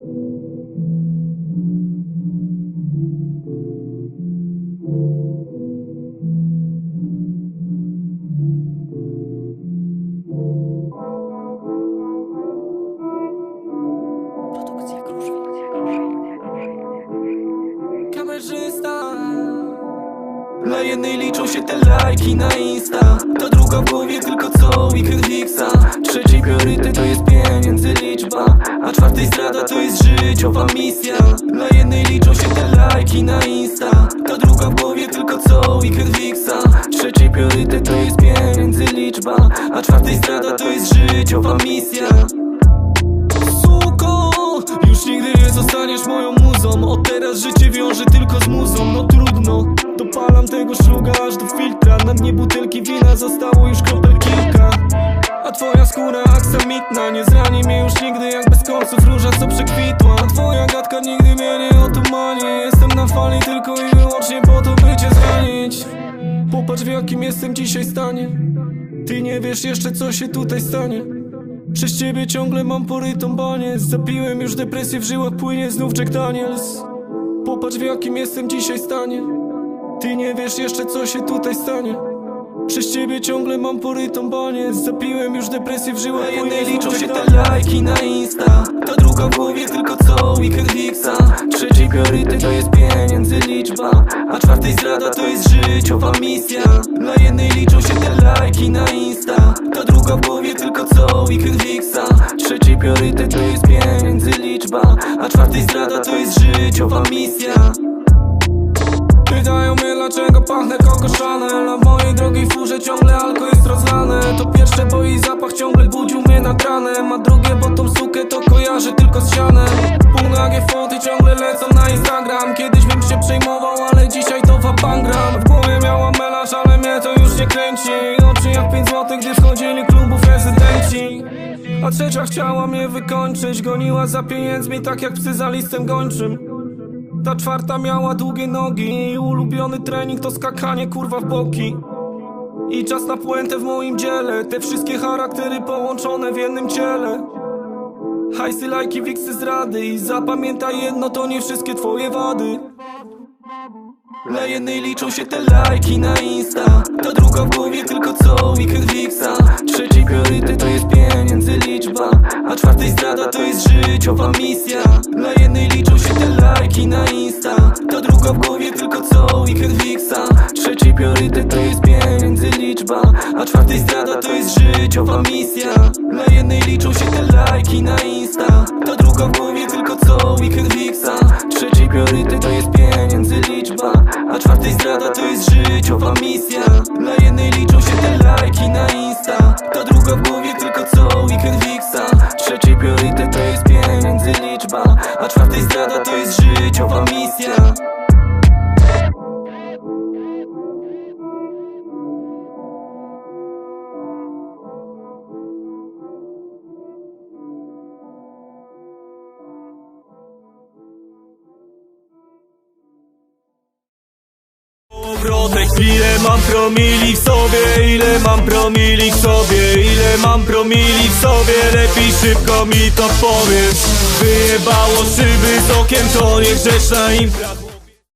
you Dla jednej liczą się te lajki na Insta. Ta druga w głowie tylko co? Weekend fixa Trzeci priorytet to jest pieniędzy liczba. A czwartej zdrada to jest życiowa misja. Dla jednej liczą się te lajki na Insta. Ta druga w głowie tylko co? Weekend fixa Trzeci priorytet to jest pieniędzy liczba. A czwartej zdrada to jest życiowa misja. Suko, już nigdy nie zostaniesz moją muzą. Od teraz życie wiąże tylko z muzą. No trudno, szluga aż do filtra. Na dnie butelki wina zostało już kropel kilka. A twoja skóra aksamitna Nie zrani mnie już nigdy jak bez końców róża co przekwitła. A twoja gadka nigdy mnie nie otumani. Jestem na fali tylko i wyłącznie po to by cię zranić. Popatrz w jakim jestem dzisiaj stanie. Ty nie wiesz jeszcze co się tutaj stanie. Przez ciebie ciągle mam porytą banię Zapiłem już depresję w żyłach płynie znów Jack Daniels. Popatrz w jakim jestem dzisiaj stanie Ty nie wiesz jeszcze co się tutaj stanie. Przez ciebie ciągle mam porytą banię Zapiłem już depresję w żyłach płynie liczą się te lajki na Insta. Ta druga w głowie tylko co weekend fixa Trzeci priorytet to jest pieniędzy liczba. A czwartej zdrada to jest życiowa misja. Dla jednej liczą się te lajki na Insta. Ta druga w głowie tylko co weekend fixa Trzeci priorytet to jest pieniędzy liczba. A czwartej zdrada to jest życiowa misja. Pytają mnie dlaczego pachnę Coco Chanel A w mojej drogiej furze ciągle alko jest rozlane. To pierwsze, bo jej zapach ciągle budził mnie nad ranem. A drugie, bo tą sukę to kojarzę tylko z sianem. Półnagie foty ciągle lecą na Instagram. Kiedyś bym się przejmował, ale dzisiaj to wabangram W głowie miałam melanż, ale mnie to już nie kręci. Oczy jak 5 złotych, gdy wchodzili klubów rezydenci. A trzecia chciała mnie wykończyć. Goniła za pieniędzmi tak jak psy za listem gończym ta czwarta miała długie nogi ulubiony trening to skakanie kurwa w boki. I czas na puentę w moim dziele. Te wszystkie charaktery połączone w jednym ciele. Hajsy, lajki, wiksy, zdrady I zapamiętaj jedno, to nie wszystkie twoje wady. Dla jednej liczą się te lajki na Insta. Ta druga w głowie tylko co weekend fixa Trzeci priorytet to jest pieniędzy liczba. A czwartej zdrada to jest życiowa misja. Dla jednej liczą lajki na Insta. Ta druga w głowie tylko co? Weekend fixa Trzeci priorytet to jest pieniędzy liczba A czwartej zdrada to jest życiowa misja. Dla jednej liczą się te lajki na Insta. Ta druga w głowie tylko co? Weekend fixa Trzeci priorytet to jest pieniędzy liczba A czwartej zdrada to jest życiowa misja. Dla jednej liczą się te lajki na Insta. Ta druga w głowie tylko co? Weekend fixa Trzeci priorytet to jest pieniędzy liczba. A czwartej zdrada to jest życiowa misja Ile mam promili w sobie, ile mam promili w sobie, ile mam promili w sobie, lepiej szybko mi to powiedz. Wyjebało szyby z okiem, to niegrzeczna impra